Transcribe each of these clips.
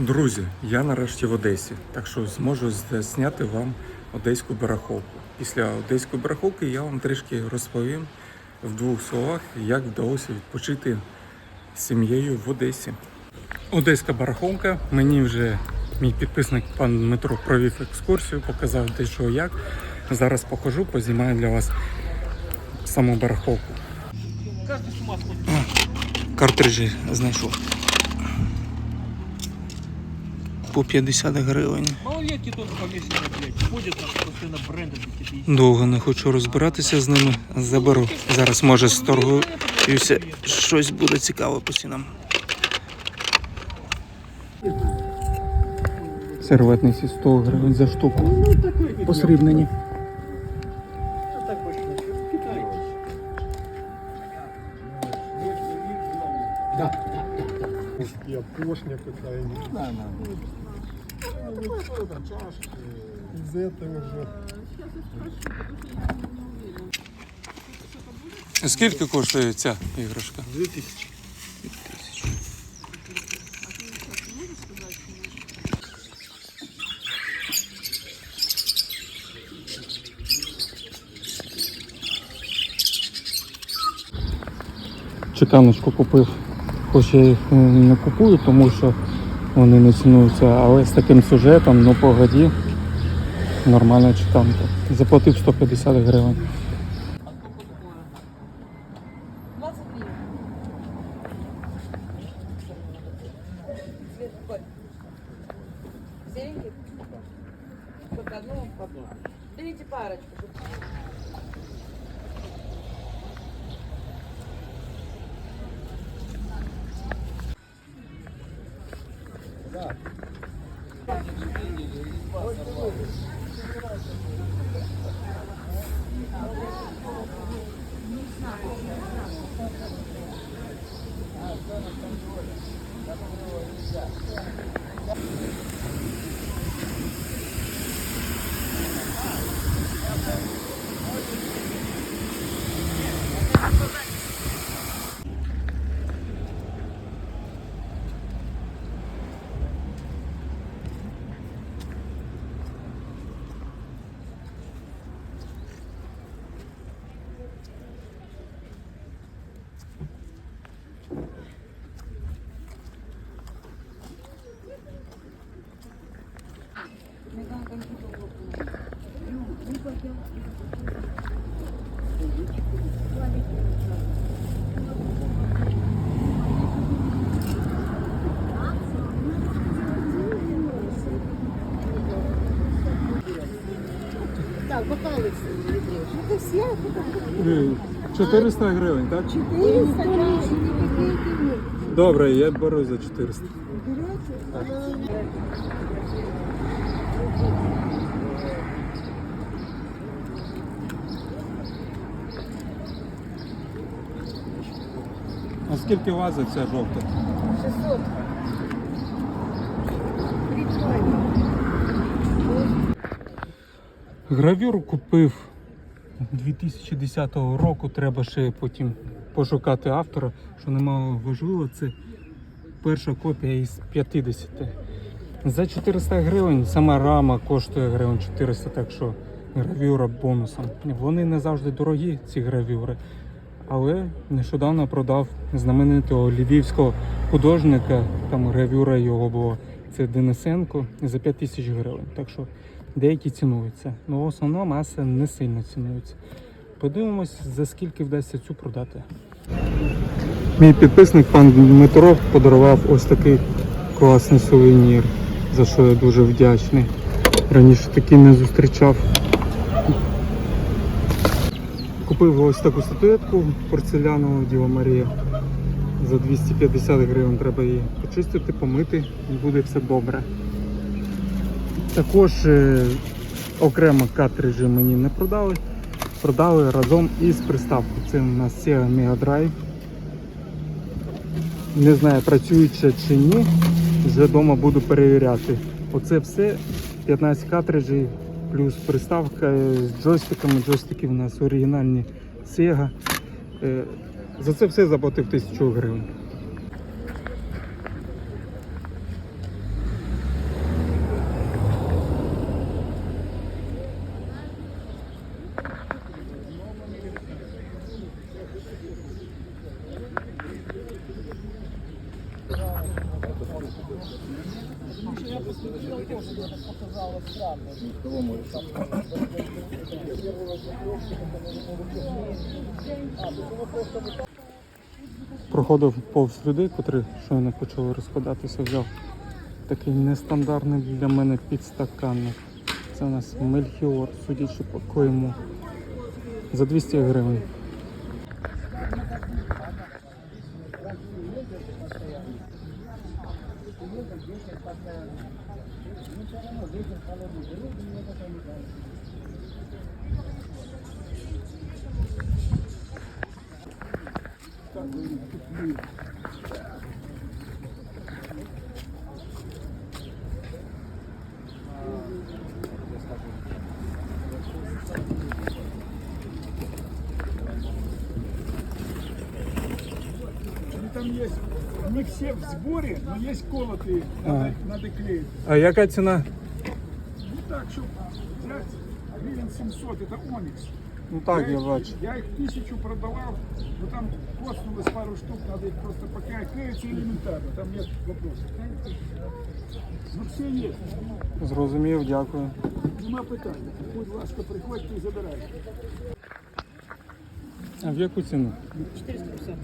Друзі, я нарешті в Одесі, так що зможу зняти вам одеську барахолку. Після одеської барахолки я вам трішки розповім в двох словах, як вдалося відпочити з сім'єю в Одесі. Одеська барахолка. Мені вже мій підписник пан Дмитро провів екскурсію, показав де що як. Зараз покажу, познімаю для вас саму сходит. Картриджі знайшов. По 50 гривень. Довго не хочу розбиратися з ними. Заберу. Зараз може сторгуюся. Щось буде цікаве по цінам. Серветниці 100 гривень за штуку. Посрібнені. Так ничего. Китай. Какая-нибудь. Да, да. Ну, что там, чашки. Из этого же. Скільки коштує ця іграшка? Две тысячи. Чеканочку купив. Хоч я їх не купую, тому що вони не цінуються, але з таким сюжетом, ну погоді, нормальна чеканка. Заплатив 150 гривень. 20 гривен. Цвет какой? Серенький? Только одну? Берите парочку. Відріж. 400 гривень, так? 400, да, і не викидуємо. Добре, я беру за 400. А скільки ваза ця жовта? 600. Гравюру купив 2010 року. Треба ще потім пошукати автора, що немало важливо. Це перша копія із 50. За 400 гривень сама рама коштує гривень 400, так що гравюра бонусом. Вони не завжди дорогі, ці гравюри. Але нещодавно продав знаменитого львівського художника, там гравюра його була. Це Денисенко за 5 тисяч гривень. Так що деякі цінуються. Ну в основному маса не сильно цінується. Подивимось, за скільки вдасться цю продати. Мій підписник пан Дмитро подарував ось такий класний сувенір, за що я дуже вдячний. Раніше такий не зустрічав. Купив ось таку статуетку порцелянову Діва Марія. За 250 гривень треба її почистити, помити і буде все добре. Також е, окремо картриджі мені не продали. Продали разом із приставкою. Це у нас Sega Mega Drive. Не знаю, працююча чи ні. Вже вдома буду перевіряти. Оце все 15 картриджів плюс приставка е, з джойстиками. Джойстики у нас оригінальні Sega. Е, За це все заплатив 1000 гривень. Проходив повз людей, котрі щойно почали розкладатися, взяв такий нестандартний для мене підстаканник. Це у нас Мельхіор, судячи по клейму. За 200 гривень. Они там есть, не все в сборе, но есть колотые, надо, надо клеить. А яка ціна? Ну так, чтобы взять гривен 700, это Оникс. Ну так, я их- бачу. Я их тысячу продавал, но там коснулось пару штук, надо их просто пока клеится элементарно, там нет вопросов. Ну все есть, Зрозумів, дякую. нема питання. Будь ласка, приходьте і забирайте. А в яку ціну? 450.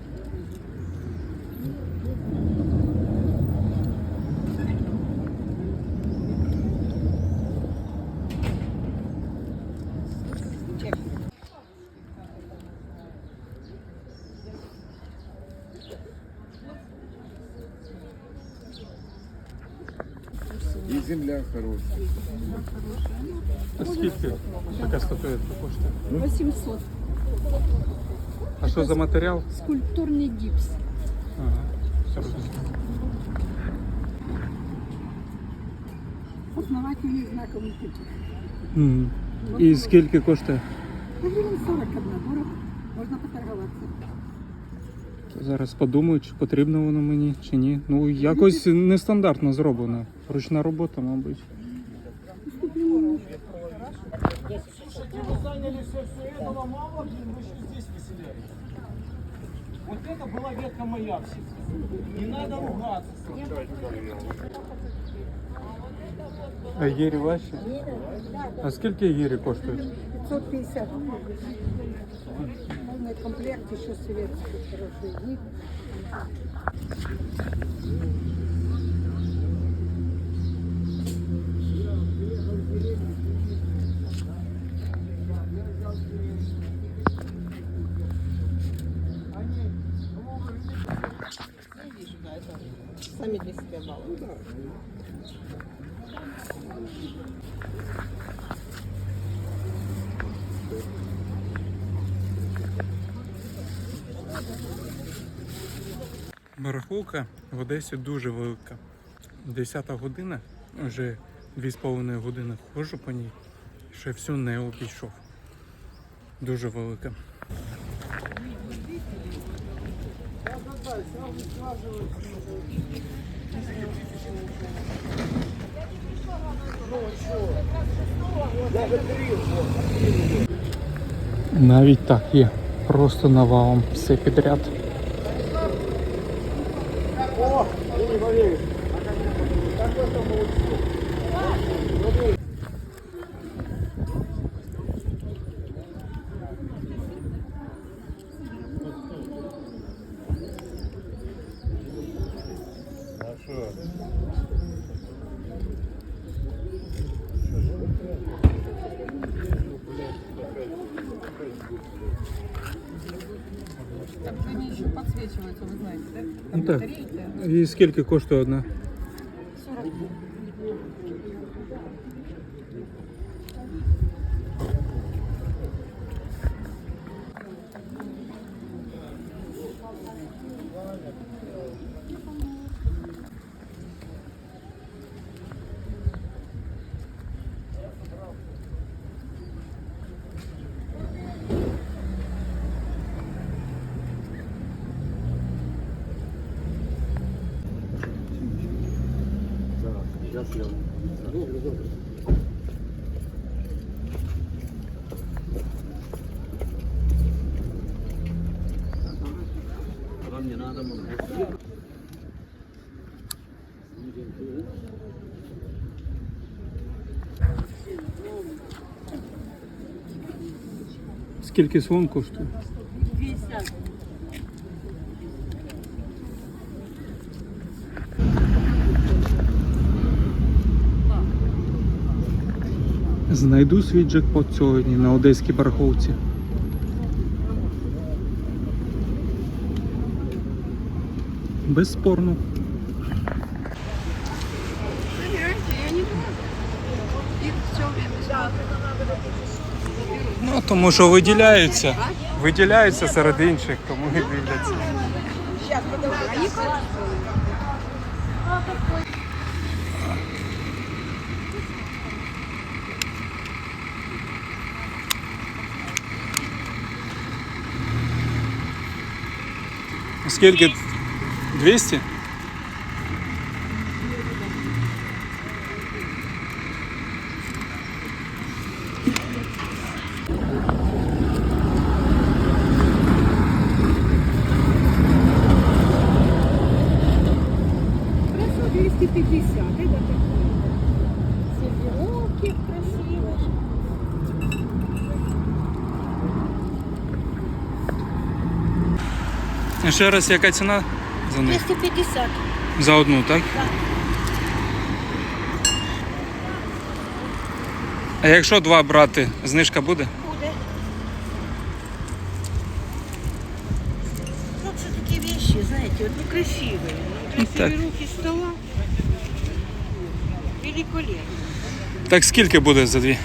Скільки така статуетка коштує? 800. А що за матеріал? Скульптурний гіпс. Ага, все розумію. Познавательний знаковий тип. Мгм. І скільки коштує? Гривень 41 дорого. Можна поторгуватися. Зараз подумаю, чи потрібно воно мені, чи ні. Ну, якось нестандартно зроблено. Ручна робота, мабуть. заняли все, все этого мало, блин, вы еще здесь выселяете. Вот это была ветка моя всегда. Не надо ругаться. А гірі ваші? А скільки гірі коштують? 550. Полный комплект, еще советский хороший Барахолка в Одесі дуже велика. Десята година, вже 2,5 години ходжу по ній, ще всю не обійшов. Дуже велика. Навіть так є. Просто навалом все підряд. Так, І скільки коштує одна? зробив. Добре, добре. Вам не надо много. Скільки слон коштує? Знайду свій джекпот сьогодні на одеській барахолці. Безспорно. Ну, тому що виділяються. Виділяються серед інших, тому і дивляться. Скільки? 200? Ще раз, яка ціна за них? 250. За одну, так? А якщо два брати, знижка буде? Буде. Ну, це такі вещи, знаете, вот, ну, красивые. Ну, так. руки стола. Великолепно. Так скільки буде за дві?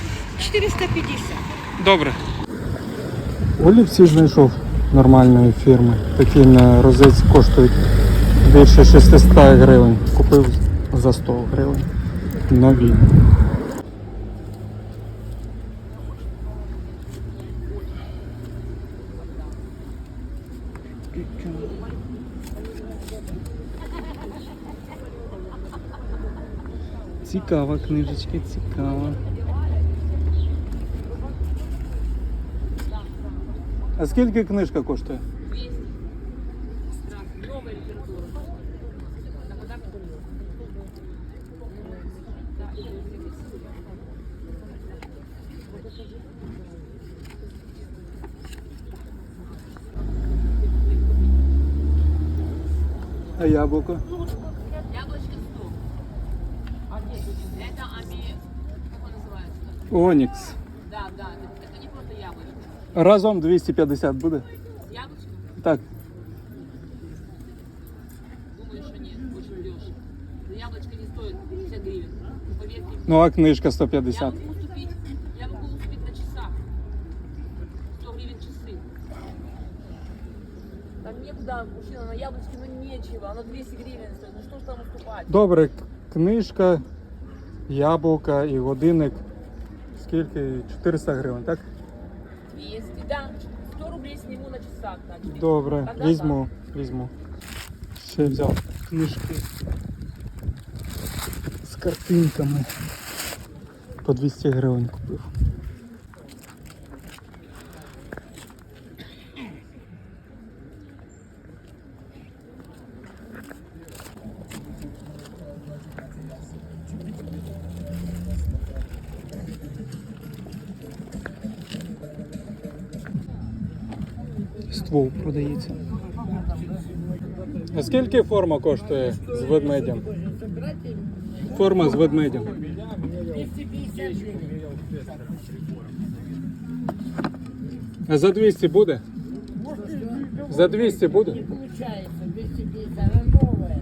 450. Добре. Олівці знайшов нормальної фірми. Такі на розець коштують більше 600 гривень. Купив за 100 гривень. Нові. Цікава книжечка, цікава. А скільки книжка коштує? А яблуко? Яблочко 100. Это ами... Как он называется? Онікс. Разом 250 буде? С яблочком? Так. Думаю, что нет. Очень дешево. Яблочко не стоит 50 гривен. Ну, Поверьте. Ну а книжка Я 150. могу уступить, я могу уступить на часах. 100 гривен часы. Там некуда, мужчина, на яблочке, ну нечего. Оно 200 гривен стоит. Ну что ж там уступать? Добре, книжка, яблука і годинник. Скільки? 400 гривень, так? 200, да. 100 рублей сниму на часах. Да, 400. Добре, Тогда візьму, візьму. Ще взяв книжки з картинками. По 200 гривень купив. Ствол продається. А скільки форма коштує з ведмедем? Форма з ведмедем. А за 200 буде? За 200 буде? Получается, 250, она.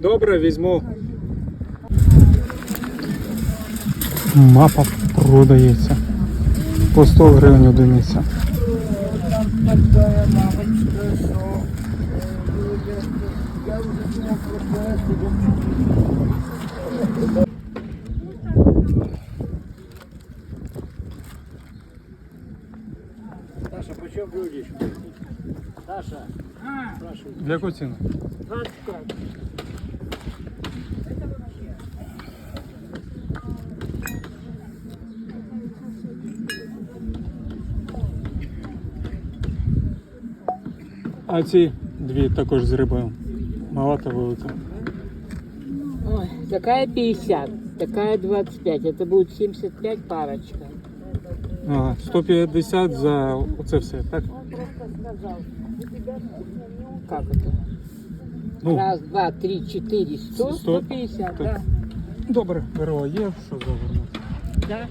Добре, візьму. Мапа продається. По 100 гривень одиниця. моя мамочка, що э, я вже думав про те, що Саша, по чому блюдечко? Саша, а. спрашиваю. Для кутина. 25. А ці дві також з рибою. Мала та велика. Ой, такая 50, такая 25. Это будет 75 парочка. Ага, 150 за оце все, так? Как это? Ну, Раз, два, три, четыре, сто, Сто. сто пятьдесят, Так. да. добре, беру, є, що завернути. Да.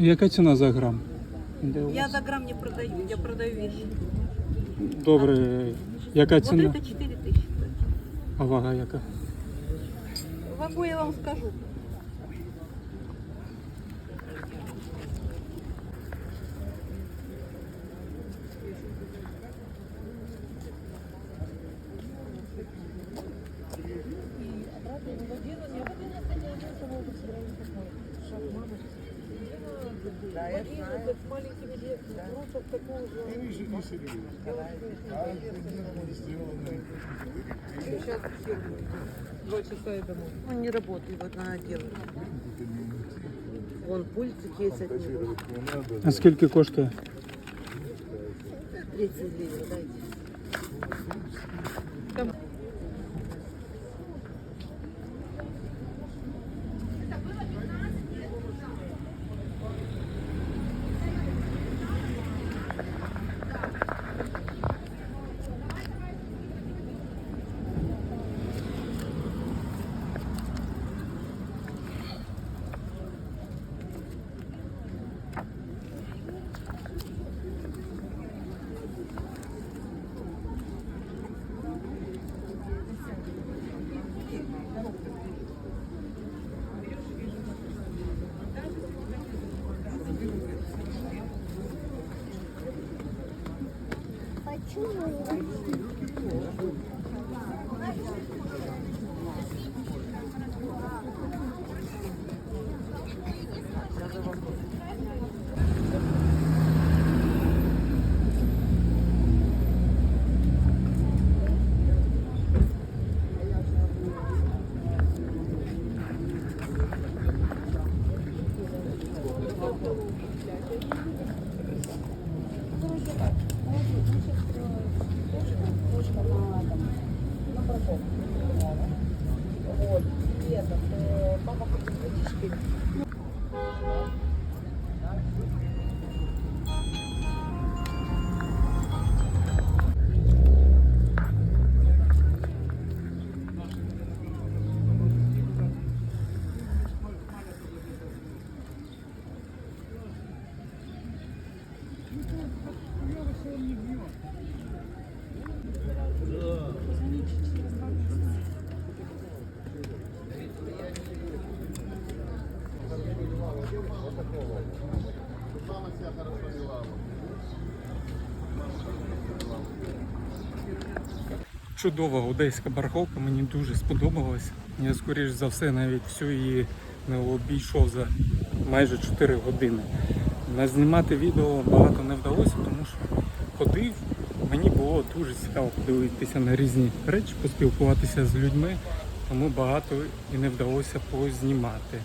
Яка ціна за грам? Де у Я за грамм не продаю, я продаю вещи. Добре, яка Вот ціна? это 4 тысячи. А вага яка? Вагу я вам скажу. Он не работает, вот надо делать. Вон пультик есть от него. А скільки коштує? 30 гривен, дайте. 挺好玩的 Чудова одеська барахолка, мені дуже сподобалась. Я скоріш за все навіть всю її не обійшов за майже 4 години. Назнімати відео багато не вдалося, тому що ходив, мені було дуже цікаво подивитися на різні речі, поспілкуватися з людьми, тому багато і не вдалося познімати.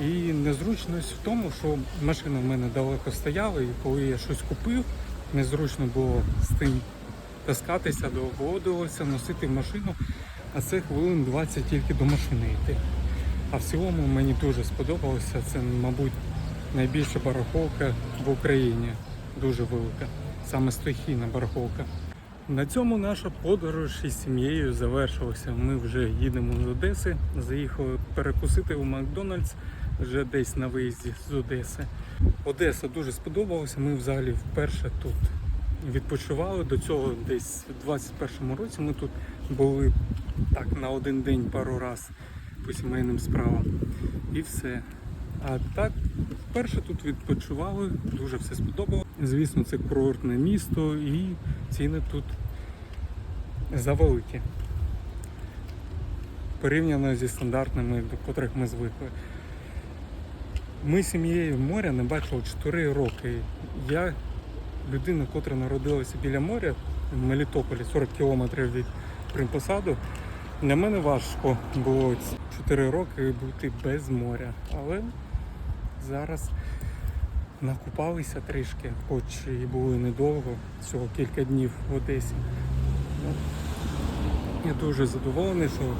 І незручність в тому, що машина в мене далеко стояла, і коли я щось купив, незручно було з тим таскатися, доводилося носити в машину, а це хвилин 20 тільки до машини йти. А в цілому мені дуже сподобалося. Це, мабуть, найбільша барахолка в Україні. Дуже велика. Саме стихійна барахолка. На цьому наша подорож із сім'єю завершилася. Ми вже їдемо з Одеси. Заїхали перекусити у Макдональдс вже десь на виїзді з Одеси. Одеса дуже сподобалася. Ми взагалі вперше тут відпочивали. До цього десь у 21-му році ми тут були так на один день пару раз по сімейним справам. І все. А так, вперше тут відпочивали, дуже все сподобалося. Звісно, це курортне місто і ціни тут завеликі. Порівняно зі стандартними, до котрих ми звикли. Ми сім'єю моря не бачили 4 роки. Я людина, котра народилася біля моря в Мелітополі, 40 кілометрів від Примпосаду. Для мене важко було ці 4 роки бути без моря. Але зараз накупалися трішки, хоч і були недовго, всього кілька днів в Одесі. Ну, Я дуже задоволений, що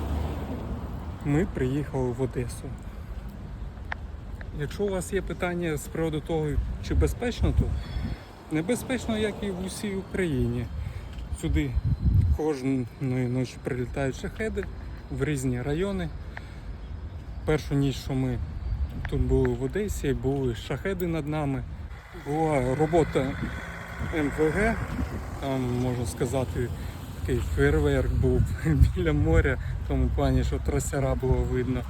ми приїхали в Одесу. Якщо у вас є питання з приводу того, чи безпечно тут, небезпечно, як і в усій Україні. Сюди кожної ночі прилітають шахеди в різні райони. Першу ніч, що ми тут були в Одесі, були шахеди над нами. Була робота МВГ, там можна сказати, такий фейерверк був біля моря, в тому плані, що трасера було видно.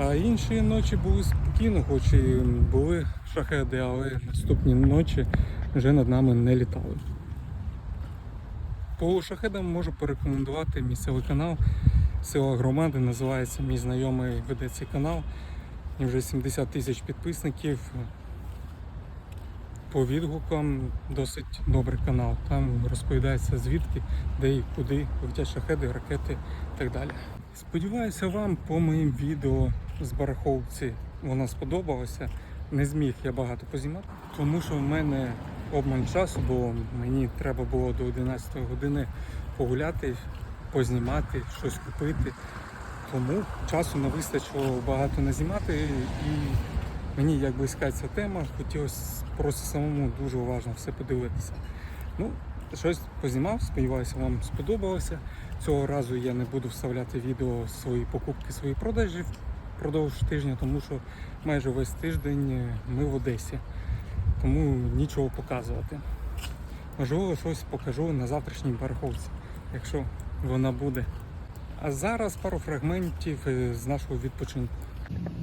А інші ночі були спокійно, хоч і були шахеди, але наступні ночі вже над нами не літали. По шахедам можу порекомендувати місцевий канал Сила громади. Називається мій знайомий веде цей канал. І вже 70 тисяч підписників. По відгукам досить добрий канал. Там розповідається звідки, де і куди летять шахеди, ракети і так далі. Сподіваюся, вам по моїм відео з бараховці воно сподобалося. Не зміг я багато познімати, тому що в мене обмаль часу було. Мені треба було до 11 години погуляти, познімати, щось купити. Тому часу не вистачило багато не знімати і мені як близька ця тема, хотілося просто самому дуже уважно все подивитися. Ну, щось познімав, сподіваюся, вам сподобалося. Цього разу я не буду вставляти відео свої покупки, свої продажі впродовж тижня, тому що майже весь тиждень е, ми в Одесі. Тому нічого показувати. Можливо, щось покажу на завтрашній бараховці, якщо вона буде. А зараз пару фрагментів е, з нашого відпочинку.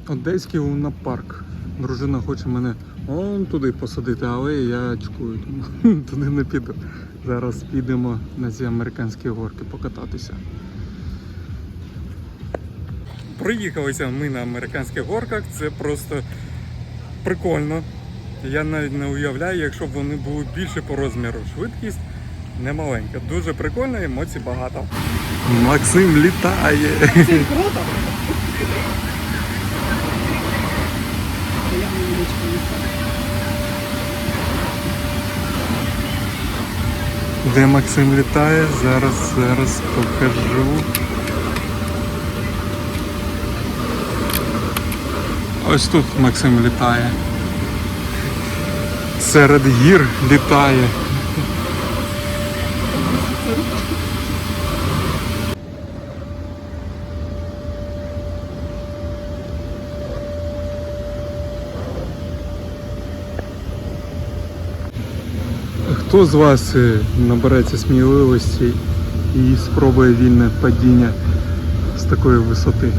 Одеський лунапарк. Дружина хоче мене он туди посадити, але я чекую, тому туди не піду. Зараз підемо на ці американські горки покататися. Проїхалися ми на американських горках, це просто прикольно. Я навіть не уявляю, якщо б вони були більше по розміру. Швидкість немаленька. Дуже прикольно, емоцій багато. Максим літає. Де Максим літає, зараз, зараз покажу. Ось тут Максим літає. Серед гір літає. Хто з вас е, набереться сміливості і спробує вільне падіння з такої висоти?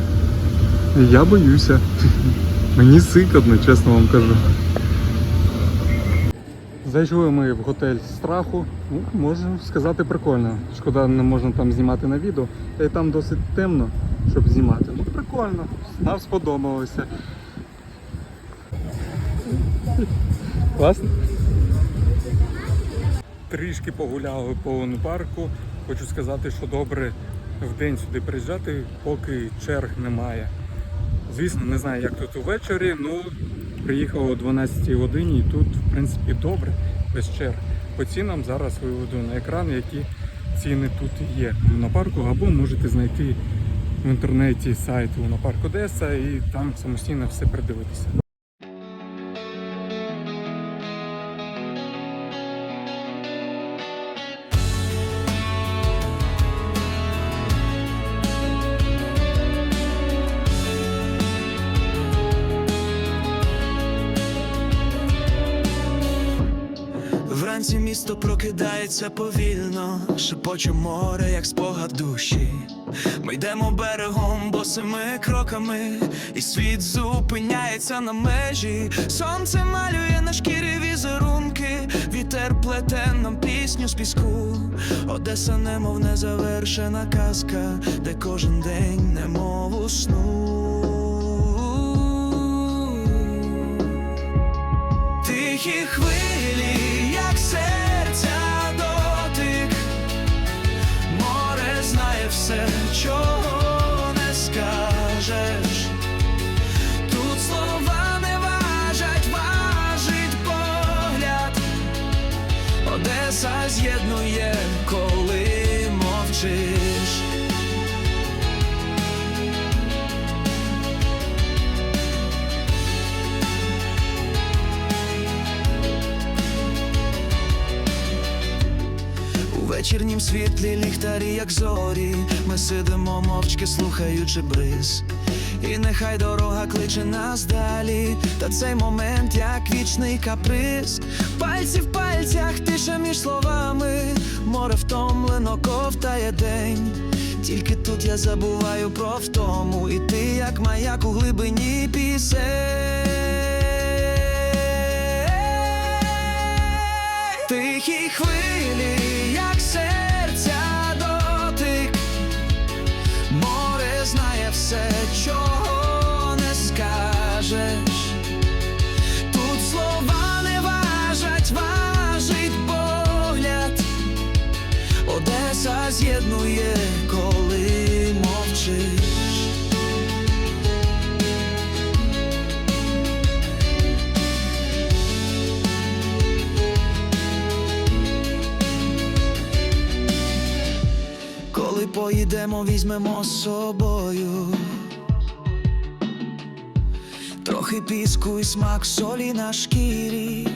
Я боюся. Мені сикотно, чесно вам кажу. Зайшли ми в готель страху. Ну, можу сказати, прикольно. Шкода, не можна там знімати на відео. Та й там досить темно, щоб знімати. Ну прикольно, нам сподобалося. Класно? трішки погуляли по лунопарку. Хочу сказати, що добре в день сюди приїжджати, поки черг немає. Звісно, не знаю, як тут увечері, ну приїхав о 12 годині і тут, в принципі, добре, без черг. По цінам зараз виведу на екран, які ціни тут є в лунопарку, або можете знайти в інтернеті сайт Лунопарк Одеса і там самостійно все придивитися. Вранці місто прокидається повільно, шепоче море, як спогад душі. Ми йдемо берегом босими кроками, і світ зупиняється на межі. Сонце малює на шкірі візерунки, вітер плете нам пісню з піску. Одеса, немов незавершена казка, де кожен день немов у світлі ліхтарі, як зорі, ми сидимо мовчки, слухаючи бриз. І нехай дорога кличе нас далі, та цей момент як вічний каприз. Пальці в пальцях, тиша між словами, море втомлено ковтає день. Тільки тут я забуваю про втому, і ти, як маяк у глибині пісень. Тихі хвилі, візьмемо з собою. Трохи піску і смак солі на шкірі.